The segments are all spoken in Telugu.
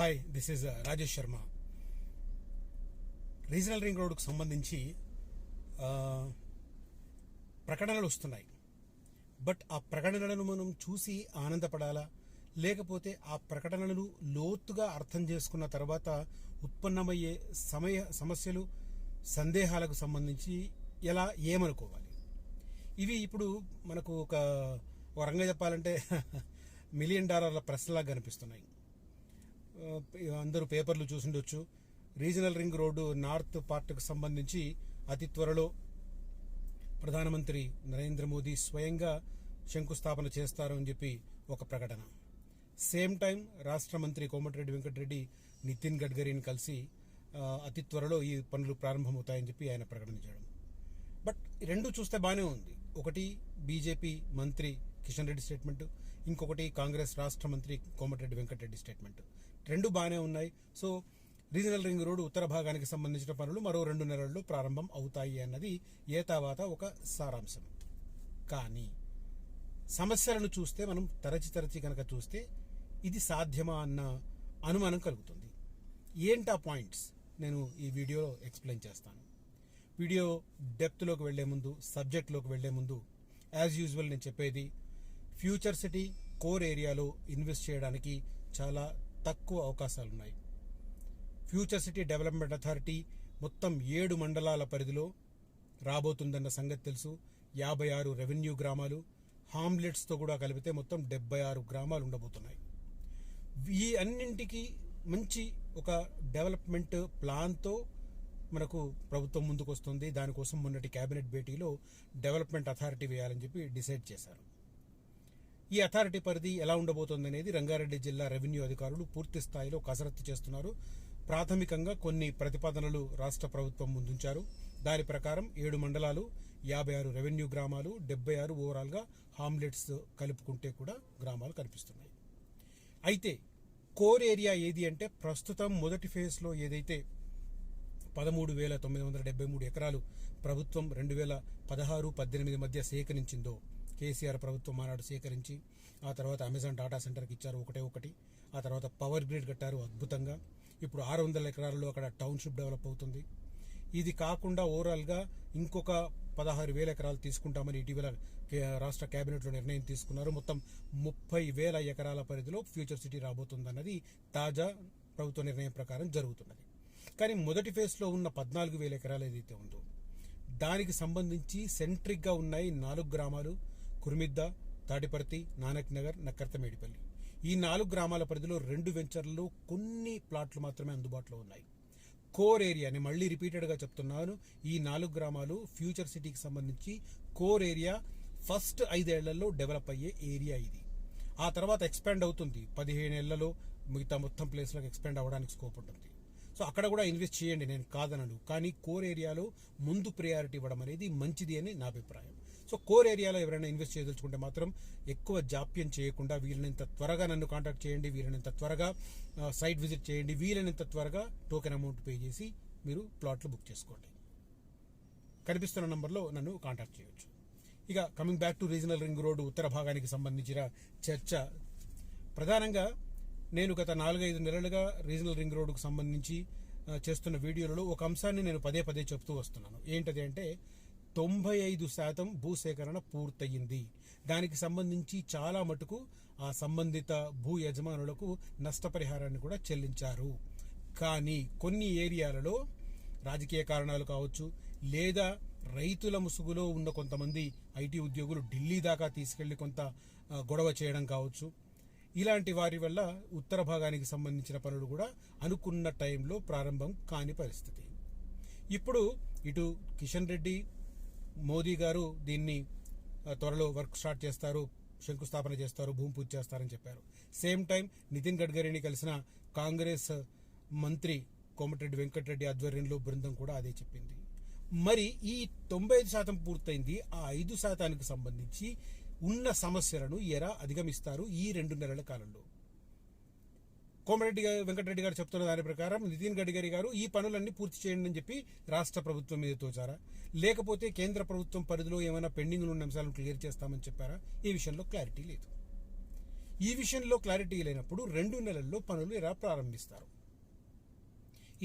Hi this is uh, Rajesh Sharma. Regional ring రోడ్కు సంబంధించి uh, ప్రకటనలు వస్తున్నాయి. బట్ ఆ ప్రకటనలను మనం చూసి ఆనందపడాలా? లేకపోతే ఆ ప్రకటనలను లోతుగా అర్థం చేసుకున్న తర్వాత ఉత్పన్నమయ్యే సమయ సమస్యలు సందేహాలకు సంబంధించి ఎలా ఏమనుకోవాలి? ఇవి ఇప్పుడు మనకు ఒక ఒక రంగా చెప్పాలంటే మిలియన్ డాలర్ల ప్రశ్నలాగా కనిపిస్తున్నాయి. అందరూ పేపర్లు చూసిండొచ్చు. రీజనల్ రింగ్ రోడ్డు నార్త్ పార్ట్కు సంబంధించి అతి త్వరలో ప్రధానమంత్రి నరేంద్ర మోదీ స్వయంగా శంకుస్థాపన చేస్తారని చెప్పి ఒక ప్రకటన. సేమ్ టైం రాష్ట్ర మంత్రి కోమటిరెడ్డి వెంకటరెడ్డి నితిన్ గడ్కరీని కలిసి అతి త్వరలో ఈ పనులు ప్రారంభమవుతాయని చెప్పి ఆయన ప్రకటన చేయడం. బట్ ఈ రెండు చూస్తే బాగానే ఉంది. ఒకటి బీజేపీ మంత్రి కిషన్ రెడ్డి స్టేట్మెంట్ ఇంకొకటి కాంగ్రెస్ రాష్ట్ర మంత్రి కోమటిరెడ్డి వెంకటరెడ్డి స్టేట్మెంట్. రెండు బాగానే ఉన్నాయి. సో రీజనల్ రింగ్ రోడ్డు ఉత్తర భాగానికి సంబంధించిన పనులు మరో రెండు నెలల్లో ప్రారంభం అవుతాయి అన్నది ఏ ఒక సారాంశం. కానీ సమస్యలను చూస్తే మనం తరచి తరచి కనుక చూస్తే ఇది సాధ్యమా అన్న అనుమానం కలుగుతుంది. ఏంటా పాయింట్స్? నేను ఈ వీడియోలో ఎక్స్ప్లెయిన్ చేస్తాను. వీడియో డెప్త్లోకి వెళ్ళే ముందు సబ్జెక్ట్లోకి వెళ్ళే ముందు యాజ్ యూజువల్ నేను చెప్పేది ఫ్యూచర్ సిటీ కోర్ ఏరియాలో ఇన్వెస్ట్ చేయడానికి చాలా తక్కువ అవకాశాలు ఉన్నాయి ఫ్యూచర్ సిటీ డెవలప్మెంట్ అథారిటీ మొత్తం ఏడు మండలాల పరిధిలో రాబోతుందన్న సంగతి తెలుసు. యాభై ఆరు రెవెన్యూ గ్రామాలు హామ్లెట్స్తో కూడా కలిపితే మొత్తం డెబ్బై ఆరు గ్రామాలు ఉండబోతున్నాయి. ఈ అన్నింటికి మంచి ఒక డెవలప్మెంట్ ప్లాన్తో మనకు ప్రభుత్వం ముందుకు వస్తుంది దానికోసం మొన్నటి కేబినెట్ భేటీలో డెవలప్మెంట్ అథారిటీ వేయాలని చెప్పి డిసైడ్ చేశారు. ఈ అథారిటీ పరిధి ఎలా ఉండబోతోంది అనేది రంగారెడ్డి జిల్లా రెవెన్యూ అధికారులు పూర్తి స్థాయిలో కసరత్తు చేస్తున్నారు. ప్రాథమికంగా కొన్ని ప్రతిపాదనలు రాష్ట్ర ప్రభుత్వం ముందుంచారు. దాని ప్రకారం ఏడు మండలాలు యాభై ఆరు రెవెన్యూ గ్రామాలు డెబ్బై ఆరు ఓవరాల్గా హామ్లెట్స్ కలుపుకుంటే కూడా గ్రామాలు కనిపిస్తున్నాయి. అయితే కోర్ ఏరియా ఏది అంటే ప్రస్తుతం మొదటి ఫేజ్లో ఏదైతే పదమూడు వేల తొమ్మిది వందల డెబ్బై మూడు ఎకరాలు ప్రభుత్వం రెండు వేల పదహారు పద్దెనిమిది మధ్య సేకరించిందో కేసీఆర్ ప్రభుత్వం ఆనాడు సేకరించి ఆ తర్వాత అమెజాన్ డాటా సెంటర్కి ఇచ్చారు ఒకటే ఒకటి. ఆ తర్వాత పవర్ గ్రిడ్ కట్టారు అద్భుతంగా. ఇప్పుడు ఆరు వందల ఎకరాల్లో అక్కడ టౌన్షిప్ డెవలప్ అవుతుంది. ఇది కాకుండా ఓవరాల్గా ఇంకొక పదహారు వేల ఎకరాలు తీసుకుంటామని ఇటీవల కే- రాష్ట్ర కేబినెట్లో నిర్ణయం తీసుకున్నారు. మొత్తం ముప్పై వేల ఎకరాల పరిధిలో ఫ్యూచర్ సిటీ రాబోతుందన్నది తాజా ప్రభుత్వ నిర్ణయం ప్రకారం జరుగుతున్నది. కానీ మొదటి ఫేజ్లో ఉన్న పద్నాలుగు వేల ఎకరాలు ఏదైతే ఉందో దానికి సంబంధించి సెంట్రిక్గా ఉన్నాయి నాలుగు గ్రామాలు. కుర్మిద్ద తాడిపర్తి నానక్ నగర్ నక్కర్తమేడిపల్లి. ఈ నాలుగు గ్రామాల పరిధిలో రెండు వెంచర్లలో కొన్ని ప్లాట్లు మాత్రమే అందుబాటులో ఉన్నాయి. కోర్ ఏరియా నేను మళ్ళీ రిపీటెడ్గా చెప్తున్నాను ఈ నాలుగు గ్రామాలు ఫ్యూచర్ సిటీకి సంబంధించి కోర్ ఏరియా ఫస్ట్ ఐదేళ్ళలో డెవలప్ అయ్యే ఏరియా ఇది. ఆ తర్వాత ఎక్స్పాండ్ అవుతుంది. పదిహేను ఏళ్ళలో మిగతా మొత్తం ప్లేస్లకు ఎక్స్పాండ్ అవ్వడానికి స్కోప్ ఉంటుంది. సో అక్కడ కూడా ఇన్వెస్ట్ చేయండి నేను కాదనను. కానీ కోర్ ఏరియాలో ముందు ప్రయారిటీ ఇవ్వడం అనేది మంచిది అని నా అభిప్రాయం. సో కోర్ ఏరియాలో ఎవరైనా ఇన్వెస్ట్ చేయదలుచుకుంటే మాత్రం ఎక్కువ జాప్యం చేయకుండా వీలైనంత త్వరగా నన్ను కాంటాక్ట్ చేయండి వీలైనంత త్వరగా సైట్ విజిట్ చేయండి వీలైనంత త్వరగా టోకెన్ అమౌంట్ పే చేసి మీరు ప్లాట్లు బుక్ చేసుకోండి. కనిపిస్తున్న నంబర్లో నన్ను కాంటాక్ట్ చేయొచ్చు. ఇక coming back to regional ring road ఉత్తర భాగానికి సంబంధించిన చర్చ. ప్రధానంగా నేను గత నాలుగైదు నెలలుగా రీజనల్ రింగ్ రోడ్డుకు సంబంధించి చేస్తున్న వీడియోలలో ఒక అంశాన్ని నేను పదే పదే చెప్తూ వస్తున్నాను. ఏంటది అంటే తొంభై ఐదు శాతం భూసేకరణ పూర్తయింది. దానికి సంబంధించి చాలా మటుకు ఆ సంబంధిత భూ యజమానులకు నష్టపరిహారాన్ని కూడా చెల్లించారు. కానీ కొన్ని ఏరియాలలో రాజకీయ కారణాలు కావచ్చు లేదా రైతుల ముసుగులో ఉన్న కొంతమంది ఐటీ ఉద్యోగులు ఢిల్లీ దాకా తీసుకెళ్ళి కొంత గొడవ చేయడం కావచ్చు. ఇలాంటి వారి వల్ల ఉత్తర భాగానికి సంబంధించిన పనులు కూడా అనుకున్న టైంలో ప్రారంభం కాని పరిస్థితి. ఇప్పుడు ఇటు కిషన్ రెడ్డి మోదీ గారు దీన్ని త్వరలో వర్క్ స్టార్ట్ చేస్తారు శంకుస్థాపన చేస్తారు భూమి పూజ చేస్తారని చెప్పారు. సేమ్ టైం నితిన్ గడ్కరీని కలిసిన కాంగ్రెస్ మంత్రి కోమటిరెడ్డి వెంకటరెడ్డి ఆధ్వర్యంలో బృందం కూడా అదే చెప్పింది. మరి ఈ తొంభై ఐదు శాతం పూర్తయింది. ఆ ఐదు శాతానికి సంబంధించి ఉన్న సమస్యలను ఎలా అధిగమిస్తారు ఈ రెండు నెలల కాలంలో. కోమరెడ్డి గారు వెంకటరెడ్డి గారు చెప్తున్న దాని ప్రకారం నితిన్ గడ్కరీ గారు ఈ పనులన్నీ పూర్తి చేయండి అని చెప్పి రాష్ట్ర ప్రభుత్వం మీద తోచారా? లేకపోతే కేంద్ర ప్రభుత్వం పరిధిలో ఏమైనా పెండింగ్లు ఉన్న అంశాలను క్లియర్ చేస్తామని చెప్పారా? ఈ విషయంలో క్లారిటీ లేదు. ఈ విషయంలో క్లారిటీ లేనప్పుడు రెండు నెలల్లో పనులు ఇలా ప్రారంభిస్తారు?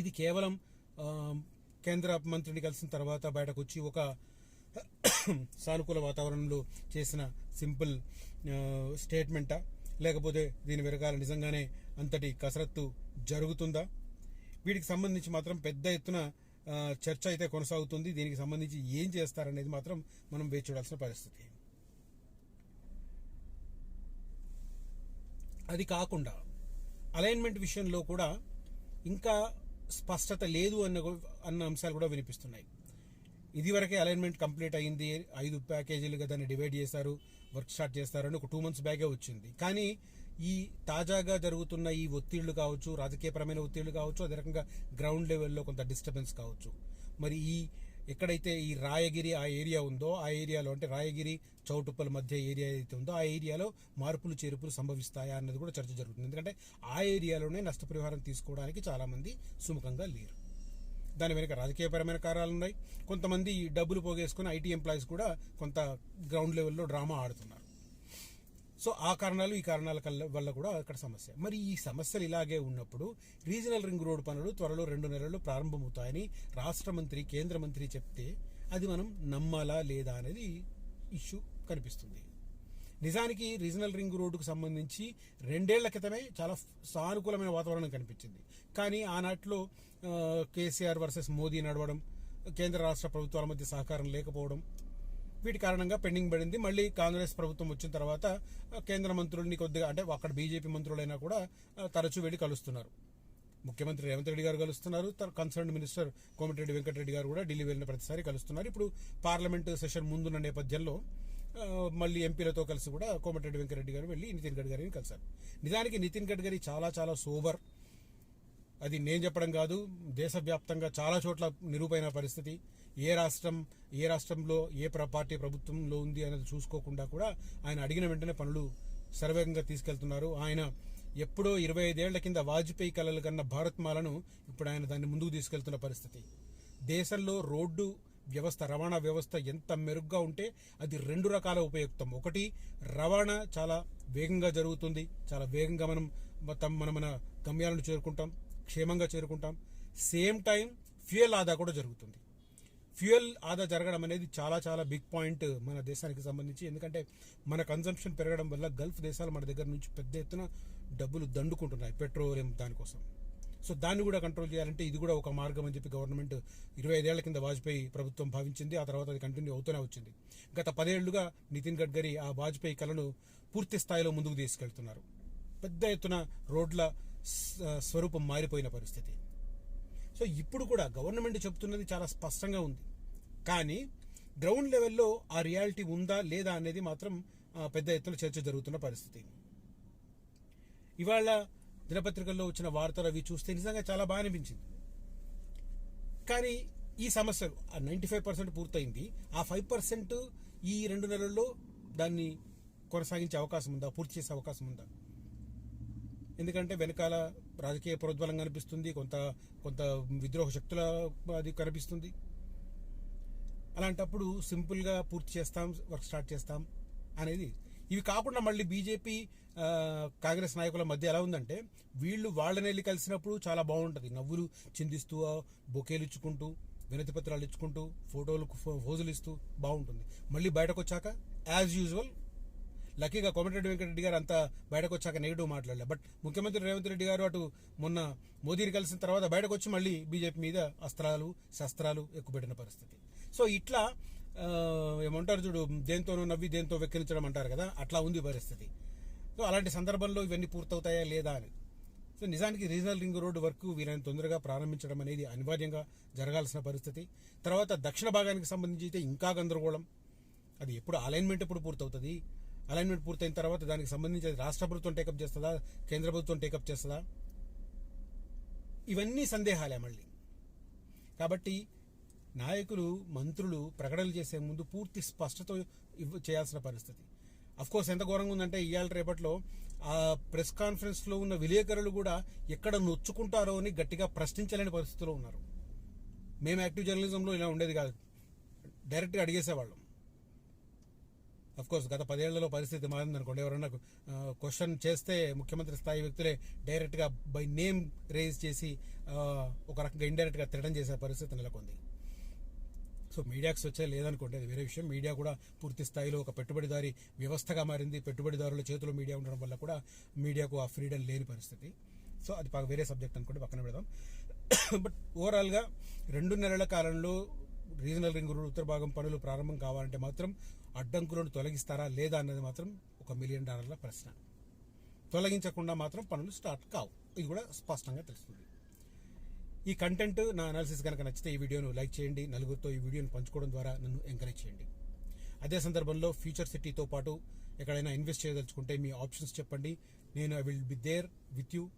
ఇది కేవలం కేంద్ర మంత్రిని కలిసిన తర్వాత బయటకు వచ్చి ఒక సానుకూల వాతావరణంలో చేసిన సింపుల్ స్టేట్మెంటా? లేకపోతే దీని వెనకాల నిజంగానే అంతటి కసరత్తు జరుగుతుందా? వీటికి సంబంధించి మాత్రం పెద్ద ఎత్తున చర్చ అయితే కొనసాగుతుంది. దీనికి సంబంధించి ఏం చేస్తారనేది మాత్రం మనం వేచి చూడాల్సిన పరిస్థితి. అది కాకుండా అలైన్మెంట్ విషయంలో కూడా ఇంకా స్పష్టత లేదు అన్న అన్న అంశాలు కూడా వినిపిస్తున్నాయి. ఇదివరకే అలైన్మెంట్ కంప్లీట్ అయింది. ఐదు ప్యాకేజీలుగా దాన్ని డివైడ్ చేశారు వర్క్ స్టార్ట్ చేస్తారు అని ఒక టూ మంత్స్ బ్యాగే వచ్చింది. కానీ ఈ తాజాగా జరుగుతున్న ఈ ఒత్తిళ్ళు కావచ్చు రాజకీయపరమైన ఒత్తిళ్ళు కావచ్చు అదే రకంగా గ్రౌండ్ లెవెల్లో కొంత డిస్టర్బెన్స్ కావచ్చు. మరి ఈ ఎక్కడైతే ఈ రాయగిరి ఆ ఏరియా ఉందో ఆ ఏరియాలో అంటే రాయగిరి చౌటుప్పల మధ్య ఏరియా ఏదైతే ఉందో ఆ ఏరియాలో మార్పులు చేర్పులు సంభవిస్తాయా అన్నది కూడా చర్చ జరుగుతుంది. ఎందుకంటే ఆ ఏరియాలోనే నష్టపరిహారం తీసుకోవడానికి చాలామంది సుముఖంగా లేరు. దాని వెనుక రాజకీయపరమైన కారణాలు ఉన్నాయి. కొంతమంది డబ్బులు పోగేసుకుని ఐటీ ఎంప్లాయీస్ కూడా కొంత గ్రౌండ్ లెవెల్లో డ్రామా ఆడుతున్నారు. సో ఆ కారణాలు ఈ కారణాల వల్ల కూడా అక్కడ సమస్య. మరి ఈ సమస్యలు ఇలాగే ఉన్నప్పుడు రీజనల్ రింగ్ రోడ్ పనులు త్వరలో రెండు నెలల్లో ప్రారంభమవుతాయని రాష్ట్ర మంత్రి కేంద్ర మంత్రి చెప్తే అది మనం నమ్మాలా లేదా అనేది ఇష్యూ కనిపిస్తుంది. నిజానికి రీజనల్ రింగ్ రోడ్డుకు సంబంధించి రెండేళ్ళ క్రితమే చాలా సానుకూలమైన వాతావరణం కనిపించింది. కానీ ఆనాటిలో కేసీఆర్ వర్సెస్ మోదీ నడవడం కేంద్ర రాష్ట్ర ప్రభుత్వాల మధ్య సహకారం లేకపోవడం వీటి కారణంగా పెండింగ్ పడింది. మళ్ళీ కాంగ్రెస్ ప్రభుత్వం వచ్చిన తర్వాత కేంద్ర మంత్రుల్ని కొద్దిగా అంటే అక్కడ బీజేపీ మంత్రులైనా కూడా తరచూ వెళ్ళి కలుస్తున్నారు. ముఖ్యమంత్రి రేవంత్ రెడ్డి గారు కలుస్తున్నారు. కన్సర్న్ మినిస్టర్ కోమటిరెడ్డి వెంకటరెడ్డి గారు కూడా ఢిల్లీ వెళ్ళిన ప్రతిసారి కలుస్తున్నారు. ఇప్పుడు పార్లమెంట్ సెషన్ ముందున్న నేపథ్యంలో మళ్ళీ ఎంపీలతో కలిసి కూడా కోమటిరెడ్డి వెంకటరెడ్డి గారు వెళ్ళి నితిన్ గడ్కరీని కలిశారు. నిజానికి నితిన్ గడ్కరీ చాలా చాలా సోబర్. అది నేను చెప్పడం కాదు. దేశవ్యాప్తంగా చాలా చోట్ల నిరూపైన పరిస్థితి. ఏ రాష్ట్రం ఏ రాష్ట్రంలో ఏ పార్టీ ప్రభుత్వంలో ఉంది అనేది చూసుకోకుండా కూడా ఆయన అడిగిన వెంటనే పనులు సర్వేగంగా తీసుకెళ్తున్నారు. ఆయన ఎప్పుడో ఇరవై ఐదేళ్ళ కింద వాజ్పేయి కలలు కన్న భారత్ మాలను ఇప్పుడు ఆయన దాన్ని ముందుకు తీసుకెళ్తున్న పరిస్థితి. దేశంలో రోడ్డు వ్యవస్థ రవాణా వ్యవస్థ ఎంత మెరుగ్గా ఉంటే అది రెండు రకాల ఉపయుక్తం. ఒకటి రవాణా చాలా వేగంగా జరుగుతుంది. చాలా వేగంగా మనం మొత్తం మన మన గమ్యాలను చేరుకుంటాం క్షేమంగా చేరుకుంటాం. సేమ్ టైం ఫ్యూయల్ ఆదా కూడా జరుగుతుంది. ఫ్యూయల్ ఆదా జరగడం అనేది చాలా చాలా బిగ్ పాయింట్ మన దేశానికి సంబంధించి. ఎందుకంటే మన కన్సంప్షన్ పెరగడం వల్ల గల్ఫ్ దేశాలు మన దగ్గర నుంచి పెద్ద ఎత్తున డబ్బులు దండుకుంటున్నాయి పెట్రోలియం దానికోసం సో దాన్ని కూడా కంట్రోల్ చేయాలంటే ఇది కూడా ఒక మార్గం అని చెప్పి గవర్నమెంట్ ఇరవై ఐదేళ్ళ కింద వాజ్పేయి ప్రభుత్వం భావించింది. ఆ తర్వాత అది కంటిన్యూ అవుతూనే వచ్చింది. గత పదేళ్ళుగా నితిన్ గడ్కరీ ఆ వాజ్పేయి కలను పూర్తి స్థాయిలో ముందుకు తీసుకెళ్తున్నారు. పెద్ద ఎత్తున రోడ్ల స్వరూపం మారిపోయిన పరిస్థితి. సో ఇప్పుడు కూడా గవర్నమెంట్ చెప్తున్నది చాలా స్పష్టంగా ఉంది. కానీ గ్రౌండ్ లెవెల్లో ఆ రియాలిటీ ఉందా లేదా అనేది మాత్రం పెద్ద ఎత్తున చర్చ జరుగుతున్న పరిస్థితి. ఇవాళ దినపత్రికల్లో వచ్చిన వార్తలు అవి చూస్తే నిజంగా చాలా బాగా అనిపించింది. కానీ ఈ సమస్యలు ఆ నైంటీ ఫైవ్ పర్సెంట్ పూర్తయింది. ఆ ఫైవ్ పర్సెంట్ ఈ రెండు నెలల్లో దాన్ని కొనసాగించే అవకాశం ఉందా? పూర్తి చేసే అవకాశం ఉందా? ఎందుకంటే వెనకాల రాజకీయ ప్రోద్బలం కనిపిస్తుంది కొంత కొంత విద్రోహ శక్తుల అది కనిపిస్తుంది. అలాంటప్పుడు సింపుల్గా పూర్తి చేస్తాం వర్క్ స్టార్ట్ చేస్తాం అనేది. ఇవి కాకుండా మళ్ళీ బీజేపీ కాంగ్రెస్ నాయకుల మధ్య ఎలా ఉందంటే వీళ్ళు వాళ్ళని వెళ్ళి కలిసినప్పుడు చాలా బాగుంటుంది. నవ్వులు చిందిస్తూ బొకేలు ఇచ్చుకుంటూ వినతి పత్రాలు ఇచ్చుకుంటూ ఫోటోలకు ఫోజులు ఇస్తూ బాగుంటుంది. మళ్ళీ బయటకు వచ్చాక యాజ్ యూజువల్ లక్కీగా కోమటిరెడ్డి వెంకటరెడ్డి గారు అంతా బయటకు వచ్చాక నెగిటివ్ మాట్లాడలే. బట్ ముఖ్యమంత్రి రేవంత్ రెడ్డి గారు అటు మొన్న మోదీని కలిసిన తర్వాత బయటకు వచ్చి మళ్ళీ బీజేపీ మీద అస్త్రాలు శస్త్రాలు ఎక్కుపెట్టిన పరిస్థితి. సో ఇట్లా ఏమంటారు చూడు దేంతోనో నవ్వి దేంతో వెక్కిరించడం అంటారు కదా అట్లా ఉంది పరిస్థితి. సో అలాంటి సందర్భంలో ఇవన్నీ పూర్తవుతాయా లేదా అని. సో నిజానికి రీజనల్ రింగ్ రోడ్డు వర్క్ వీళ్ళని తొందరగా ప్రారంభించడం అనేది అనివార్యంగా జరగాల్సిన పరిస్థితి. తర్వాత దక్షిణ భాగానికి సంబంధించి అయితే ఇంకా గందరగోళం. అది ఎప్పుడు అలైన్మెంట్ ఎప్పుడు పూర్తవుతుంది? అలైన్మెంట్ పూర్తయిన తర్వాత దానికి సంబంధించి రాష్ట్ర ప్రభుత్వం టేకప్ చేస్తుందా? కేంద్ర ప్రభుత్వం టేకప్ చేస్తుందా? ఇవన్నీ సందేహాలే మళ్ళీ. కాబట్టి నాయకులు మంత్రులు ప్రకటనలు చేసే ముందు పూర్తి స్పష్టత ఇవ్వ చేయాల్సిన పరిస్థితి. అఫ్ కోర్స్ ఎంత ఘోరంగా ఉందంటే ఇవాళ రేపట్లో ఆ ప్రెస్ కాన్ఫరెన్స్లో ఉన్న విలేకరులు కూడా ఎక్కడ నొచ్చుకుంటారో అని గట్టిగా ప్రశ్నించలేని పరిస్థితిలో ఉన్నారు. మేము యాక్టివ్ జర్నలిజంలో ఇలా ఉండేది కాదు. డైరెక్ట్గా అడిగేసేవాళ్ళం. కోర్స్ గత పదేళ్ళలో పరిస్థితి మారింది అనుకోండి. ఎవరన్నా క్వశ్చన్ చేస్తే ముఖ్యమంత్రి స్థాయి వ్యక్తులే డైరెక్ట్గా బై నేమ్ రేజ్ చేసి ఒక రకంగా ఇండైరెక్ట్గా తిరగడం చేసే పరిస్థితి నెలకొంది. సో మీడియాకి వచ్చే లేదనుకోండి అది వేరే విషయం. మీడియా కూడా పూర్తి స్థాయిలో ఒక పెట్టుబడిదారి వ్యవస్థగా మారింది. పెట్టుబడిదారుల చేతిలో మీడియా ఉండడం వల్ల కూడా మీడియాకు ఆ ఫ్రీడమ్ లేని పరిస్థితి. సో అది వేరే సబ్జెక్ట్ అనుకోండి పక్కన పెడదాం. బట్ ఓవరాల్గా రెండు నెలల కాలంలో రీజనల్ రింగ్ రోడ్ ఉత్తర భాగం పనులు ప్రారంభం కావాలంటే మాత్రం అడ్డంకులను తొలగిస్తారా లేదా అన్నది మాత్రం ఒక మిలియన్ డాలర్ల ప్రశ్న. తొలగించకుండా మాత్రం పనులు స్టార్ట్ కావు. ఇది కూడా స్పష్టంగా తెలుస్తుంది. ఈ కంటెంట్ నా అనాలిసిస్ కనుక నచ్చితే ఈ వీడియోను లైక్ చేయండి. నలుగురితో ఈ వీడియోను పంచుకోవడం ద్వారా నన్ను ఎంకరేజ్ చేయండి. అదే సందర్భంలో ఫ్యూచర్ సిటీతో పాటు ఎక్కడైనా ఇన్వెస్ట్ చేయదలుచుకుంటే మీ ఆప్షన్స్ చెప్పండి. నేను I will be there with you.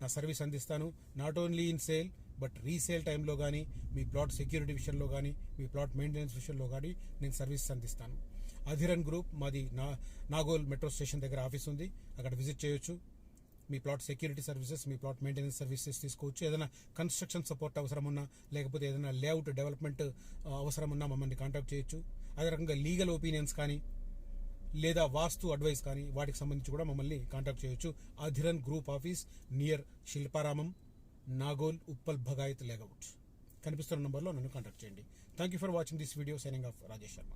నా సర్వీస్ అందిస్తాను. Not only in sale but resale టైంలో కానీ మీ ప్లాట్ సెక్యూరిటీ విషయంలో కానీ మీ ప్లాట్ మెయింటెనెన్స్ విషయంలో కానీ నేను సర్వీస్ అందిస్తాను. అధిరన్ గ్రూప్ మాది నా నాగోల్ మెట్రో స్టేషన్ దగ్గర ఆఫీస్ ఉంది. అక్కడ విజిట్ చేయొచ్చు. మీ ప్లాట్ సెక్యూరిటీ సర్వీసెస్ మీ ప్లాట్ మెయింటెనెన్స్ సర్వీసెస్ తీసుకోవచ్చు. ఏదైనా కన్స్ట్రక్షన్ సపోర్ట్ అవసరం ఉన్నా లేకపోతే ఏదైనా లేఅవుట్ డెవలప్మెంట్ అవసరమున్నా అవసరం ఉన్నా మమ్మల్ని కాంటాక్ట్ చేయొచ్చు. అదే రకంగా లీగల్ ఒపీనియన్స్ కానీ లేదా వాస్తు అడ్వైస్ కానీ వాటికి సంబంధించి కూడా మమ్మల్ని కాంటాక్ట్ చేయొచ్చు. Adhiran group office near Shilparamam. Nagole Uppal Bhagayath layout. కనిపిస్తున్న నంబర్లో నన్ను కాంటాక్ట్ చేయండి. Thank you for watching this video signing off Rajesh Sharma